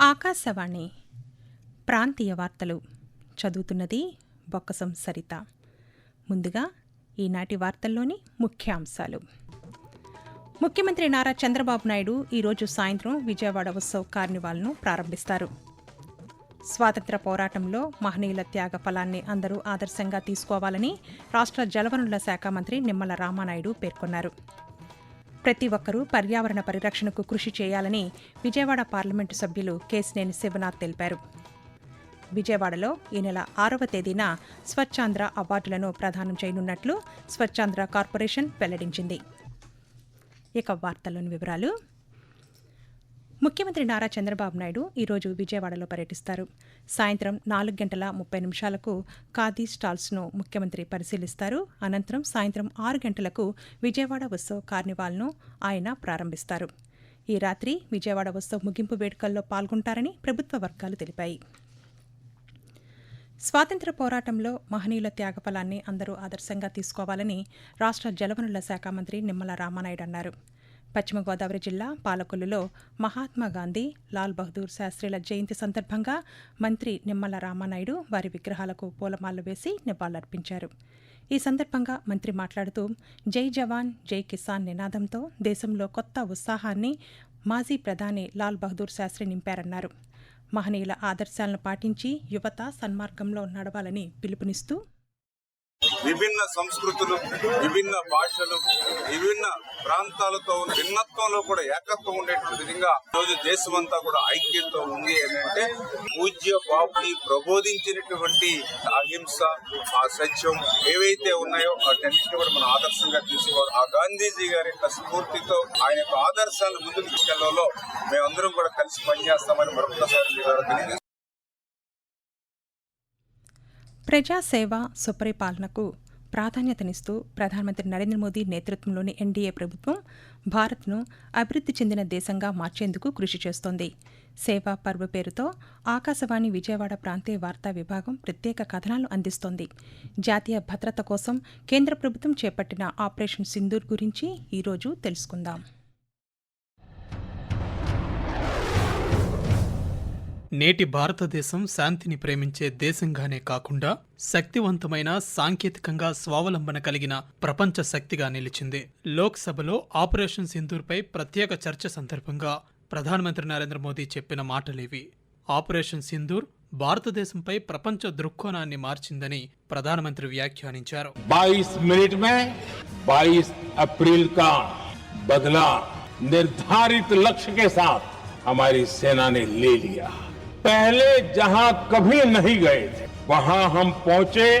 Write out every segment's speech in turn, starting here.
ఆకాశవాణి ప్రాంతీయ వార్తలు చదువుతున్నది బొక్కసం సరిత. ముందుగా ఈనాటి వార్తల్లోని ముఖ్యాంశాలు. ముఖ్యమంత్రి నారా చంద్రబాబు నాయుడు ఈరోజు సాయంత్రం విజయవాడ ఉత్సవ్ కార్నివాల్ను ప్రారంభిస్తారు. స్వాతంత్ర పోరాటంలో మహనీయుల త్యాగ ఫలాన్ని అందరూ ఆదర్శంగా తీసుకోవాలని రాష్ట్ర జలవనరుల శాఖ మంత్రి నిమ్మల రామానాయుడు పేర్కొన్నారు. ప్రతి ఒక్కరూ పర్యావరణ పరిరక్షణకు కృషి చేయాలని విజయవాడ పార్లమెంటు సభ్యులు కేసినేని శివనాథ్ తెలిపారు. విజయవాడలో ఈ నెల ఆరవ తేదీన స్వచ్ఛాంధ్ర అవార్డులను ప్రదానం చేయనున్నట్లు స్వచ్ఛాంధ్ర కార్పొరేషన్ వెల్లడించింది. ఇక వార్తల్లోని వివరాలు ముఖ్యమంత్రి నారా చంద్రబాబు నాయుడు ఈరోజు విజయవాడలో పర్యటిస్తారు. సాయంత్రం నాలుగు గంటల ముప్పై నిమిషాలకు ఖాదీ స్టాల్స్ను ముఖ్యమంత్రి పరిశీలిస్తారు. అనంతరం సాయంత్రం ఆరు గంటలకు విజయవాడ ఉత్సవ్ కార్నివాల్ను ఆయన ప్రారంభిస్తారు. ఈ రాత్రి విజయవాడ ఉత్సవ్ ముగింపు వేడుకల్లో పాల్గొంటారని ప్రభుత్వ వర్గాలు తెలిపాయి. స్వాతంత్ర పోరాటంలో మహనీయుల త్యాగఫలాన్ని అందరూ ఆదర్శంగా తీసుకోవాలని రాష్ట్ర జలవనరుల శాఖ మంత్రి నిమ్మల రామానాయుడు అన్నారు. పశ్చిమ గోదావరి జిల్లా పాలకొల్లులో మహాత్మా గాంధీ లాల్ బహదూర్ శాస్త్రిల జయంతి సందర్భంగా మంత్రి నిమ్మల రామానాయుడు వారి విగ్రహాలకు పూలమాలలు వేసి నివాళులర్పించారు. ఈ సందర్భంగా మంత్రి మాట్లాడుతూ జై జవాన్ జై కిసాన్ నినాదంతో దేశంలో కొత్త ఉత్సాహాన్ని మాజీ ప్రధాని లాల్ బహదూర్ శాస్త్రి నింపారన్నారు. మహనీయుల ఆదర్శాలను పాటించి యువత సన్మార్గంలో నడవాలని పిలుపునిస్తూ విభిన్న సంస్కృతులు విభిన్న భాషలు విభిన్న ప్రాంతాలతో ఉన్న భిన్నత్వంలో కూడా ఏకత్వం ఉండేటువంటి విధంగా రోజు దేశమంతా కూడా ఐక్యంతో ఉంది ఏంటంటే పూజ్య బాబుని ప్రబోధించినటువంటి అహింస ఆ సత్యం ఏవైతే ఉన్నాయో వాటన్నిటిని కూడా మనం ఆదర్శంగా తీసుకోవాలి ఆ గాంధీజీ గారి యొక్క స్ఫూర్తితో ఆయన యొక్క ఆదర్శాలను ముందుకు తీసుకెళ్ళలో మేమందరం కూడా కలిసి పనిచేస్తామని మరొకసారి మీ ద్వారా తెలియజేస్తున్నాం. ప్రజాసేవ సుపరిపాలనకు ప్రాధాన్యతనిస్తూ ప్రధానమంత్రి నరేంద్ర మోదీ నేతృత్వంలోని ఎన్డీఏ ప్రభుత్వం భారత్ను అభివృద్ధి చెందిన దేశంగా మార్చేందుకు కృషి చేస్తోంది. సేవా పర్వ పేరుతో ఆకాశవాణి విజయవాడ ప్రాంతీయ వార్తా విభాగం ప్రత్యేక కథనాలు అందిస్తోంది. జాతీయ భద్రత కోసం కేంద్ర ప్రభుత్వం చేపట్టిన ఆపరేషన్ సింధూర్ గురించి ఈరోజు తెలుసుకుందాం. నేటి భారతదేశం శాంతిని ప్రేమించే దేశంగానే కాకుండా శక్తివంతమైన సాంకేతికంగా స్వావలంబన కలిగిన ప్రపంచ శక్తిగా నిలిచింది. లోక్సభలో ఆపరేషన్ సింధూర్పై ప్రత్యేక చర్చ సందర్భంగా ప్రధానమంత్రి నరేంద్ర మోదీ చెప్పిన మాటలేవి. ఆపరేషన్ సింధూర్ భారతదేశంపై ప్రపంచ దృక్కోణాన్ని మార్చిందని ప్రధానమంత్రి వ్యాఖ్యానించారు. మినిట్ మే బాయిస్ బదలా నిర్ధారిత లక్ష్య కే సేనా లే లియా. पहले जहाँ कभी नहीं गए थे, वहाँ हम पहुँचे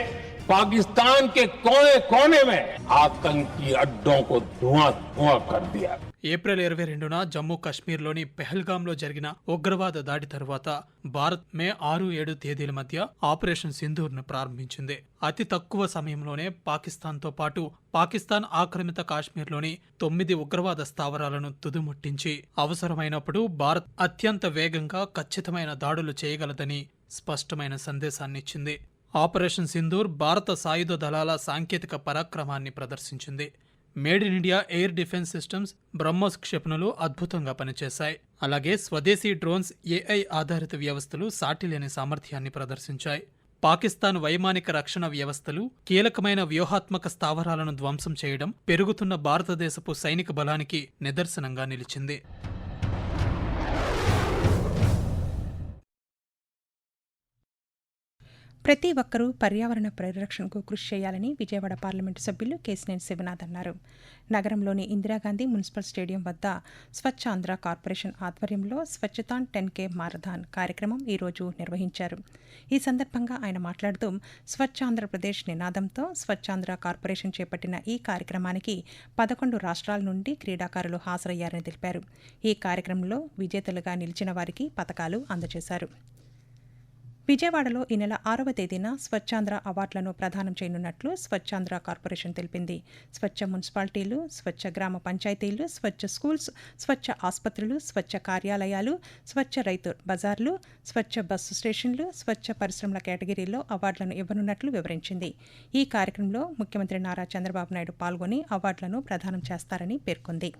पाकिस्तान के कोने कोने में। आतंकी अड्डों को धुआँ धुआँ कर दिया। ఏప్రిల్ ఇరవై రెండున జమ్మూ కాశ్మీర్లోని పెహల్గాంలో జరిగిన ఉగ్రవాద దాడి తర్వాత భారత్ మే ఆరు ఏడు తేదీల మధ్య ఆపరేషన్ సింధూర్ను ప్రారంభించింది. అతి తక్కువ సమయంలోనే పాకిస్తాన్తో పాటు పాకిస్తాన్ ఆక్రమిత కాశ్మీర్లోని తొమ్మిది ఉగ్రవాద స్థావరాలను తుదుముట్టించి అవసరమైనప్పుడు భారత్ అత్యంత వేగంగా ఖచ్చితమైన దాడులు చేయగలదని స్పష్టమైన సందేశాన్నిచ్చింది. ఆపరేషన్ సింధూర్ భారత సాయుధ దళాల సాంకేతిక పరాక్రమాన్ని ప్రదర్శించింది. Made in India air defence systems BrahMos క్షిపణులు అద్భుతంగా పనిచేశాయి. అలాగే స్వదేశీ డ్రోన్స్ ఏఐ ఆధారిత వ్యవస్థలు సాటిలేని సామర్థ్యాన్ని ప్రదర్శించాయి. పాకిస్తాన్ వైమానిక రక్షణ వ్యవస్థలు కీలకమైన వ్యూహాత్మక స్థావరాలను ధ్వంసం చేయడం పెరుగుతున్న భారతదేశపు సైనిక బలానికి నిదర్శనంగా నిలిచింది. ప్రతి ఒక్కరూ పర్యావరణ పరిరక్షణకు కృషి చేయాలని విజయవాడ పార్లమెంటు సభ్యులు కేసినేని శివనాథ్ అన్నారు. నగరంలోని ఇందిరాగాంధీ మున్సిపల్ స్టేడియం వద్ద స్వచ్ఛాంధ్ర కార్పొరేషన్ ఆధ్వర్యంలో స్వచ్ఛతాన్ టెన్ కే మారథాన్ కార్యక్రమం ఈరోజు నిర్వహించారు. ఈ సందర్భంగా ఆయన మాట్లాడుతూ స్వచ్ఛాంధ్రప్రదేశ్ నినాదంతో స్వచ్ఛాంధ్ర కార్పొరేషన్ చేపట్టిన ఈ కార్యక్రమానికి పదకొండు రాష్ట్రాల నుండి క్రీడాకారులు హాజరయ్యారని తెలిపారు. ఈ కార్యక్రమంలో విజేతలుగా నిలిచిన వారికి పథకాలు అందజేశారు. విజయవాడలో ఈ నెల ఆరవ తేదీన స్వచ్ఛాంధ్ర అవార్డులను ప్రదానం చేయనున్నట్లు స్వచ్ఛాంధ్ర కార్పొరేషన్ తెలిపింది. స్వచ్ఛ మున్సిపాలిటీలు స్వచ్ఛ గ్రామ పంచాయతీలు స్వచ్ఛ స్కూల్స్ స్వచ్ఛ ఆసుపత్రులు స్వచ్ఛ కార్యాలయాలు స్వచ్ఛ రైతు బజార్లు స్వచ్ఛ బస్సు స్టేషన్లు స్వచ్ఛ పరిశ్రమల కేటగిరీలో అవార్డులను ఇవ్వనున్నట్లు వివరించింది. ఈ కార్యక్రమంలో ముఖ్యమంత్రి నారా చంద్రబాబు నాయుడు పాల్గొని అవార్డులను ప్రదానం చేస్తారని పేర్కొంది.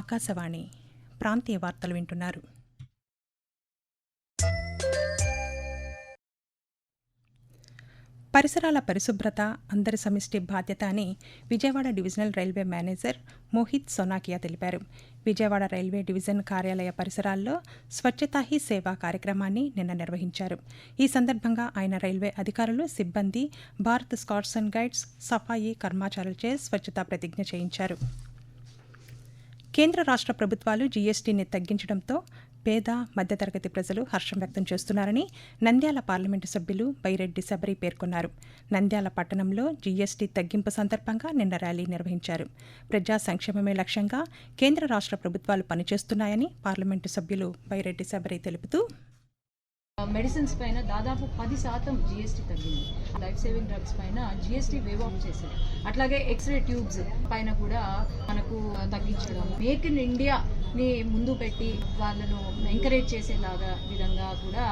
ఆకాశవాణి ప్రాంతీయ వార్తలు వింటున్నారు. పరిసరాల పరిశుభ్రత అందరి సమిష్టి బాధ్యత అని Vijayawada divisional railway manager Mohit Sonakia తెలిపారు. విజయవాడ రైల్వే డివిజన్ కార్యాలయ పరిసరాల్లో స్వచ్ఛతా హీ సేవా కార్యక్రమాన్ని నిన్న నిర్వహించారు. ఈ సందర్భంగా ఆయన రైల్వే అధికారులు సిబ్బంది భారత్ స్కాట్స్ అండ్ గైడ్స్ సఫాయి కర్మాచారులచే స్వచ్ఛతా ప్రతిజ్ఞ చేయించారు. కేంద్ర రాష్ట్ర ప్రభుత్వాలు జీఎస్టీని తగ్గించడంతో పేద మధ్యతరగతి ప్రజలు హర్షం వ్యక్తం చేస్తున్నారని నంద్యాల పార్లమెంటు సభ్యులు బైరెడ్డి శబరి పేర్కొన్నారు. నంద్యాల పట్టణంలో జీఎస్టీ తగ్గింపు సందర్భంగా నిన్న ర్యాలీ నిర్వహించారు. ప్రజా సంక్షేమమే లక్ష్యంగా కేంద్ర రాష్ట్ర ప్రభుత్వాలు పనిచేస్తున్నాయని పార్లమెంటు సభ్యులు బైరెడ్డి శబరి తెలుపుతూ మెడిసిన్స్ పైన దాదాపు పది శాతం జిఎస్టీ తగ్గింది. లైఫ్ సేవింగ్ డ్రగ్స్ పైన జిఎస్టీ వేవ్ ఆఫ్ చేశారు. అట్లాగే ఎక్స్రే ట్యూబ్స్ పైన కూడా మనకు తగ్గించడం. మేక్ ఇన్ ఇండియా ని ముందు పెట్టి వాళ్ళను ఎంకరేజ్ చేసేలాగా విధంగా కూడా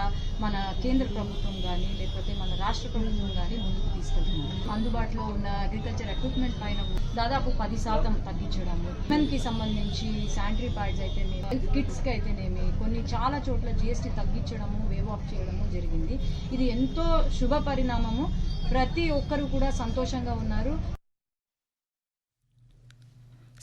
మన కేంద్ర ప్రభుత్వం కానీ లేకపోతే మన రాష్ట్ర ప్రభుత్వం కానీ ముందుకు తీసుకెళ్తుంది. అందుబాటులో ఉన్న అగ్రికల్చర్ ఎక్విప్మెంట్ పైన దాదాపు పది శాతం తగ్గించడము. ఉమెన్కి సంబంధించి శానిటరీ ప్యాడ్స్ అయితేనేమి కిట్స్కి అయితేనేమి కొన్ని చాలా చోట్ల జిఎస్టీ తగ్గించడము వేవ్ ఆఫ్ చేయడము జరిగింది. ఇది ఎంతో శుభ పరిణామము. ప్రతి ఒక్కరు కూడా సంతోషంగా ఉన్నారు.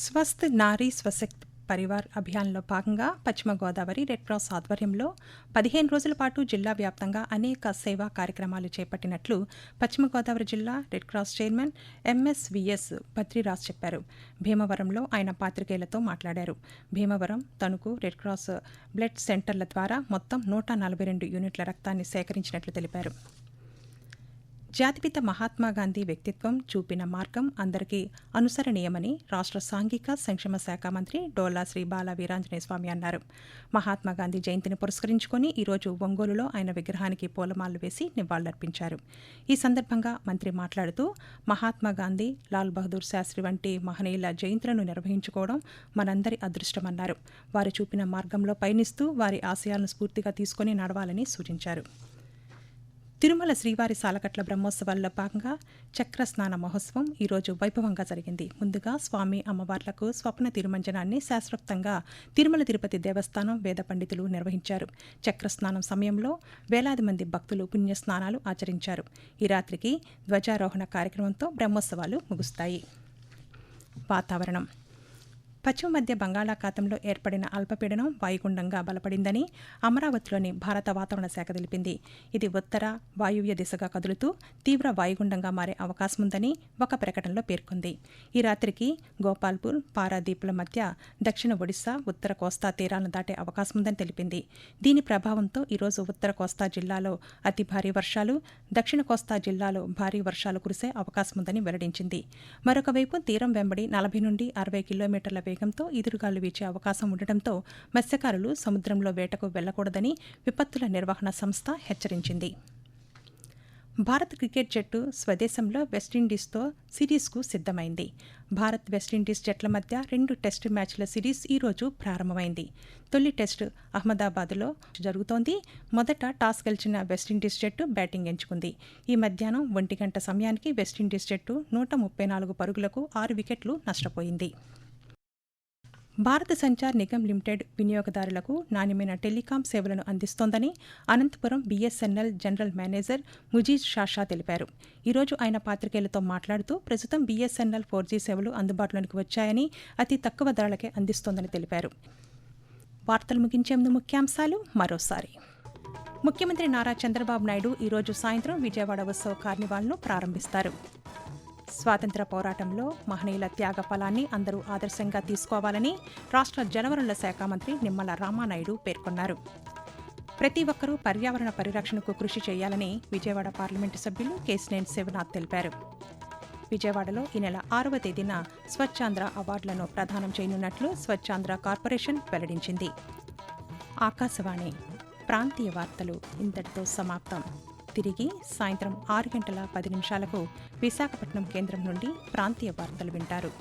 స్వస్థ నారీ స్వశక్తి పరివార్ అభియాన్లో భాగంగా పశ్చిమ గోదావరి రెడ్ క్రాస్ ఆధ్వర్యంలో పదిహేను రోజుల పాటు జిల్లా వ్యాప్తంగా అనేక సేవా కార్యక్రమాలు చేపట్టినట్లు పశ్చిమ గోదావరి జిల్లా red cross chairman M S V S Badriraj చెప్పారు. భీమవరంలో ఆయన పాత్రికేయులతో మాట్లాడారు. Bhimavaram Tanuku red cross blood సెంటర్ల ద్వారా మొత్తం నూట నలభై రెండు యూనిట్ల రక్తాన్ని సేకరించినట్లు తెలిపారు. జాతిపిత మహాత్మా గాంధీ వ్యక్తిత్వం చూపిన మార్గం అందరికీ అనుసరణీయమని రాష్ట్ర సాంఘిక సంక్షేమ శాఖ మంత్రి డోలా శ్రీ బాల వీరాంజనేయ స్వామి అన్నారు. మహాత్మా గాంధీ జయంతిని పురస్కరించుకొని ఈరోజు ఒంగోలులో ఆయన విగ్రహానికి పూలమాలలు వేసి నివాళులర్పించారు. ఈ సందర్భంగా మంత్రి మాట్లాడుతూ మహాత్మా గాంధీ లాల్ బహదూర్ శాస్త్రి వంటి మహనీయుల జయంతులను నిర్వహించుకోవడం మనందరి అదృష్టమన్నారు. వారు చూపిన మార్గంలో పయనిస్తూ వారి ఆశయాలను స్ఫూర్తిగా తీసుకొని నడవాలని సూచించారు. తిరుమల శ్రీవారి సాలకట్ల బ్రహ్మోత్సవాల్లో భాగంగా చక్ర స్నాన మహోత్సవం ఈరోజు వైభవంగా జరిగింది. ముందుగా స్వామి అమ్మవార్లకు స్వప్న తిరుమంజనాన్ని శాస్త్రోక్తంగా తిరుమల తిరుపతి దేవస్థానం వేద పండితులు నిర్వహించారు. చక్ర స్నానం సమయంలో వేలాది మంది భక్తులు పుణ్య స్నానాలు ఆచరించారు. ఈ రాత్రికి ధ్వజారోహణ కార్యక్రమంతో బ్రహ్మోత్సవాలు ముగుస్తాయి. వాతావరణం. పశ్చిమ మధ్య బంగాళాఖాతంలో ఏర్పడిన అల్పపీడనం వాయుగుండంగా బలపడిందని అమరావతిలోని భారత వాతావరణ శాఖ తెలిపింది. ఇది ఉత్తర వాయువ్య దిశగా కదులుతూ తీవ్ర వాయుగుండంగా మారే అవకాశం ఉందని ఒక ప్రకటనలో పేర్కొంది. ఈ రాత్రికి గోపాల్పూర్ పారాదీపుల మధ్య దక్షిణ ఒడిశా ఉత్తర కోస్తా తీరాలను దాటే అవకాశం ఉందని తెలిపింది. దీని ప్రభావంతో ఈరోజు ఉత్తర కోస్తా జిల్లాలో అతి భారీ వర్షాలు దక్షిణ కోస్తా జిల్లాలో భారీ వర్షాలు కురిసే అవకాశం ఉందని వెల్లడించింది. మరొకవైపు తీరం వెంబడి నలభై నుండి అరవై కిలోమీటర్ల వేగంతో ఎదురుగాలు వీచే అవకాశం ఉండటంతో మత్స్యకారులు సముద్రంలో వేటకు వెళ్ళకూడదని విపత్తుల నిర్వహణ సంస్థ హెచ్చరించింది. భారత్ క్రికెట్ జట్టు స్వదేశంలో వెస్టిండీస్తో సిరీస్కు సిద్ధమైంది. భారత్ వెస్టిండీస్ జట్ల మధ్య రెండు టెస్టు మ్యాచ్ల సిరీస్ ఈరోజు ప్రారంభమైంది. తొలి టెస్టు అహ్మదాబాద్లో జరుగుతోంది. మొదట టాస్ గెలిచిన వెస్టిండీస్ జట్టు బ్యాటింగ్ ఎంచుకుంది. ఈ మధ్యాహ్నం ఒంటి గంట సమయానికి వెస్టిండీస్ జట్టు నూట ముప్పై నాలుగు పరుగులకు ఆరు వికెట్లు నష్టపోయింది. భారత సంచార్ నిగమ్ లిమిటెడ్ వినియోగదారులకు నాణ్యమైన టెలికాం సేవలను అందిస్తోందని Anantapur BSNL general manager Mujeez Shasha తెలిపారు. ఈరోజు ఆయన పాత్రికేయులతో మాట్లాడుతూ ప్రస్తుతం బీఎస్ఎన్ఎల్ ఫోర్ జీ సేవలు అందుబాటులోనికి వచ్చాయని అతి తక్కువ ధరలకే అందిస్తోందని తెలిపారు. వార్తలు ముగించే ముందు ముఖ్యాంశాలు మరోసారి. ముఖ్యమంత్రి నారా చంద్రబాబు నాయుడు ఈరోజు సాయంత్రం విజయవాడ ఉత్సవ కార్నివాల్ను ప్రారంభిస్తారు. స్వాతంత్ర పోరాటంలో మహనీయుల త్యాగ ఫలాన్ని అందరూ ఆదర్శంగా తీసుకోవాలని రాష్ట్ర జలవనరుల శాఖ మంత్రి నిమ్మల రామానాయుడు పేర్కొన్నారు. ప్రతి ఒక్కరూ పర్యావరణ పరిరక్షణకు కృషి చేయాలని విజయవాడ పార్లమెంటు సభ్యులు కేసినేని శివనాథ్ తెలిపారు. విజయవాడలో ఈ నెల ఆరవ తేదీన స్వచ్ఛాంధ్ర అవార్డులను ప్రదానం చేయనున్నట్లు స్వచ్ఛాంధ్ర కార్పొరేషన్ వెల్లడించింది. ఆకాశవాణి ప్రాంతీయ వార్తలు ఇంతటితో సమాప్తం. తిరిగి సాయంత్రం ఆరు గంటల పది నిమిషాలకు విశాఖపట్నం కేంద్రం నుండి ప్రాంతీయ వార్తలు వింటారు.